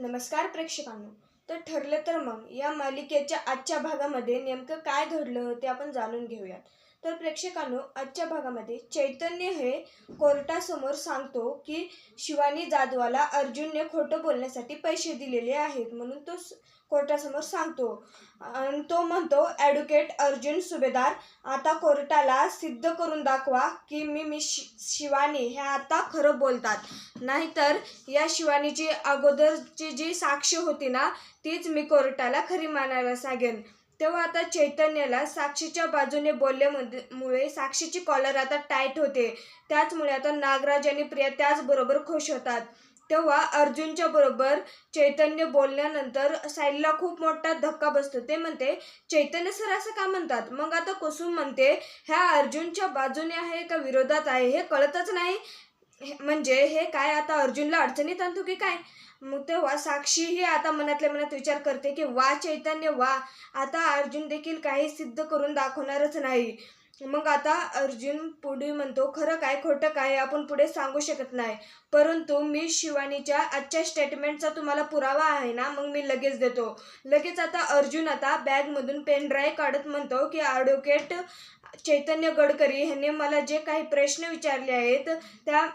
नमस्कार प्रेक्षकांनो. तर ठरलं तर मग या मालिकेच्या आजच्या भागामध्ये नेमकं काय घडलं ते आपण जाणून घेऊयात. तर प्रेक्षकांनो आजच्या भागामध्ये चैतन्य हे कोर्टासमोर सांगतो की शिवानी जाधवाला अर्जुनने खोटं बोलण्यासाठी पैसे दिलेले आहेत म्हणून तो स- कोर्टासमोर सांगतो. आणि तो म्हणतो ॲडव्होकेट अर्जुन सुभेदार आता कोर्टाला सिद्ध करून दाखवा की मी मी शि शिवानी हे आता खरं बोलतात. नाहीतर या शिवानीची अगोदरची जी साक्ष होती ना तीच मी कोर्टाला खरी मानायला सांगेन तेव्हा आता चैतन्याला साक्षीच्या बाजूने बोलल्यामध्ये मुळे साक्षीची कॉलर आता टाईट होते. त्याचमुळे आता नागराज आणि प्रिया त्याचबरोबर खुश होतात. तेव्हा अर्जुनच्या बरोबर चैतन्य बोलल्यानंतर साईलला खूप मोठा धक्का बसतो. ते म्हणते चैतन्य सर असं का म्हणतात? मग आता कुसुम म्हणते ह्या अर्जुनच्या बाजूने आहे का विरोधात आहे? हे कळतच नाही. म्हणजे हे काय आता अर्जुनला अडचणीत आणतो की काय? मग तेव्हा साक्षीही आता मनातल्या मनात विचार करते की वा चैतन्य वा. आता अर्जुन देखील काही सिद्ध करून दाखवणारच नाही. मग आता अर्जुन पुढे म्हणतो खरं काय खोटं काय आपण पुढे सांगू शकत नाही. परंतु मी शिवानीच्या आजच्या स्टेटमेंटचा तुम्हाला पुरावा आहे ना मग मी लगेच देतो. लगेच आता अर्जुन आता बॅगमधून पेन ड्राईव्ह काढत म्हणतो की ॲडव्होकेट चैतन्य गडकरी ह्यांनी मला जे काही प्रश्न विचारले आहेत त्या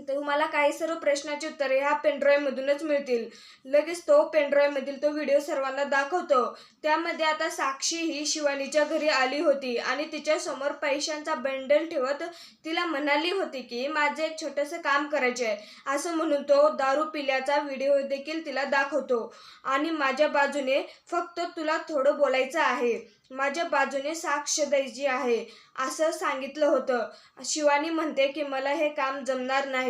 तुम्हाला काही सर्व प्रश्नाची उत्तरे ह्या पेनड्राईव्हमधूनच मिळतील. लगेच तो पेनड्राईव्हमधील तो व्हिडिओ सर्वांना दाखवतो. त्यामध्ये आता साक्षी ही शिवानीच्या घरी आली होती आणि तिच्यासमोर पैशांचा बंडल ठेवत तिला म्हणाली होती की माझं एक छोटंसं काम करायचं आहे. असं म्हणून तो दारू पिल्याचा व्हिडिओ देखील तिला दाखवतो. आणि माझ्या बाजूने फक्त तुला थोडं बोलायचं आहे. माझ्या बाजूने साक्ष द्यायची आहे. असं सांगितलं होतं. शिवानी म्हणते की मला हे काम जमणार नाही.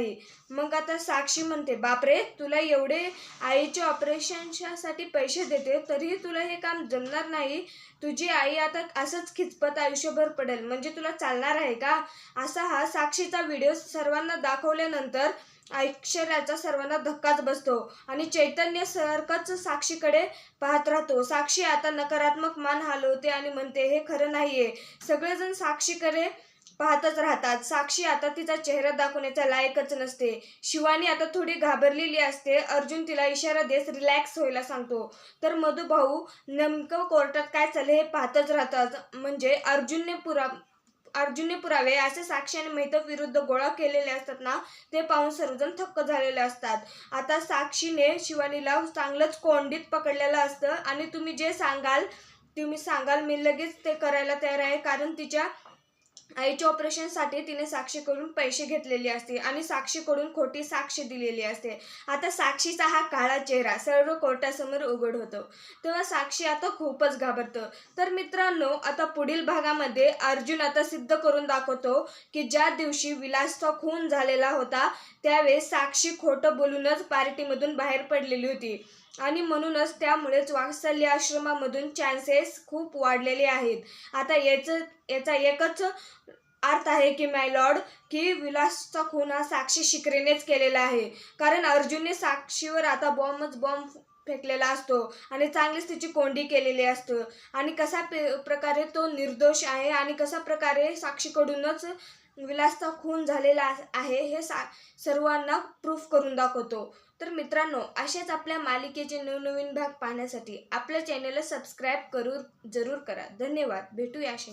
मग आता साक्षी म्हणते बापरे तुला एवढे आईच्या ऑपरेशनसाठी पैसे देते तरीही तुला हे काम जमणार नाही. तुझी आई आता असंच खिचपत आयुष्यभर पडेल. म्हणजे तुला चालणार आहे का? असा हा साक्षीचा व्हिडिओ सर्वांना दाखवल्यानंतर ऐश्वर्याचा सर्वांना धक्काच बसतो आणि चैतन्य सरकच साक्षीकडे पाहत राहतो. साक्षी आता नकारात्मक मान हलवते आणि म्हणते हे खरं नाहीये. सगळेजण साक्षीकडे पाहतच राहतात. साक्षी आता तिचा चेहरा दाखवण्याचा लायकच नसते. शिवानी आता थोडी घाबरलेली असते. अर्जुन तिला इशारा देत रिलॅक्स व्हायला सांगतो. तर मधुभाऊ नेमकं कोर्टात काय चालले हे पाहतच राहतात. म्हणजे अर्जुनने पुरा अर्जुनने पुरावे. असे साक्षी आणि मेहतब विरुद्ध गोळा केलेले असतात ना ते पाहून सर्वजण थक्क झालेले असतात. आता साक्षीने शिवानीला चांगलंच कोंडीत पकडलेलं असतं. आणि तुम्ही जे सांगाल तुम्ही सांगाल मी लगेच ते करायला तयार आहे. कारण तिच्या आईच्या ऑपरेशनसाठी तिने साक्षीकडून पैसे घेतलेले असते आणि साक्षीकडून खोटी साक्ष दिलेली असते. आता साक्षीचा हा काळा चेहरा सर्व कोर्टासमोर उघड होतो. तेव्हा साक्षी आता खूपच घाबरतो. तर मित्रांनो आता पुढील भागामध्ये अर्जुन आता सिद्ध करून दाखवतो की ज्या दिवशी विलासचा खून झालेला होता त्यावेळेस साक्षी खोटं बोलूनच पार्टीमधून बाहेर पडलेली होती. आणि म्हणूनच त्यामुळेच वात्सल्य आश्रमामधून चान्सेस खूप वाढलेले आहेत. आता याचं याचा एकच अर्थ आहे की माय लॉर्ड की विलासचा खून हा साक्षी शिकरेनेच केलेला आहे. कारण अर्जुनने साक्षीवर आता बॉम्बच बॉम्ब फेकलेला असतो आणि चांगलीच तिची कोंडी केलेली असतं. आणि कसा प्रकारे तो निर्दोष आहे आणि कसा प्रकारे साक्षीकडूनच विलासचा खून झालेला आहे हे सा सर्वांना प्रूफ करून दाखवतो. तर मित्रांनो असेच आपल्या मालिकेचे नवनवीन भाग पाहण्यासाठी आपल्या चॅनेलला सबस्क्राईब करू जरूर करा. धन्यवाद. भेटूया अशा